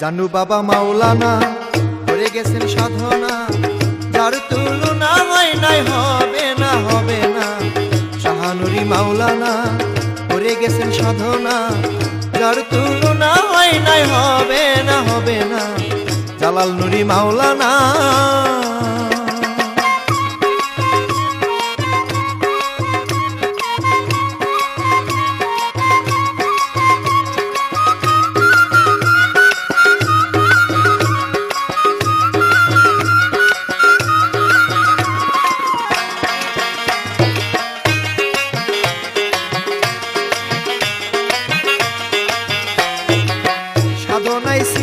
জানু বাবা মাওলানা করে গেছেন সাধনা। যার তুলনা হয় নাই হবে না হবে না। শাহানুরি মাওলানা করে গেছেন সাধনা। যার তুলনা হয় নাই হবে না হবে না। জালাল নুরি মাওলানা।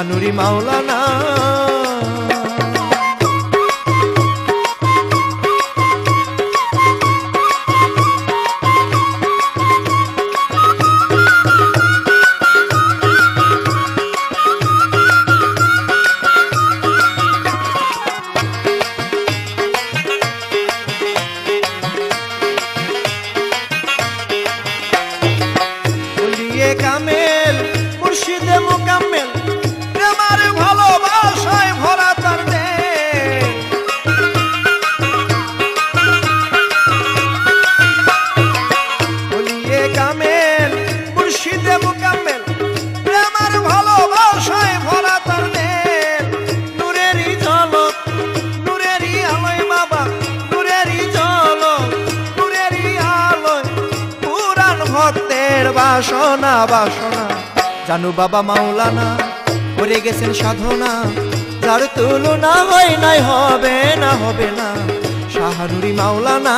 শাহানুরি মাওলানা। বলিয়ে ভক্তের বাসনা বাসনা। জানু বাবা মাওলানা করে গেছেন সাধনা। যার তুলনা হয় নাই, হবে না হবে না। শাহরুরি মাওলানা।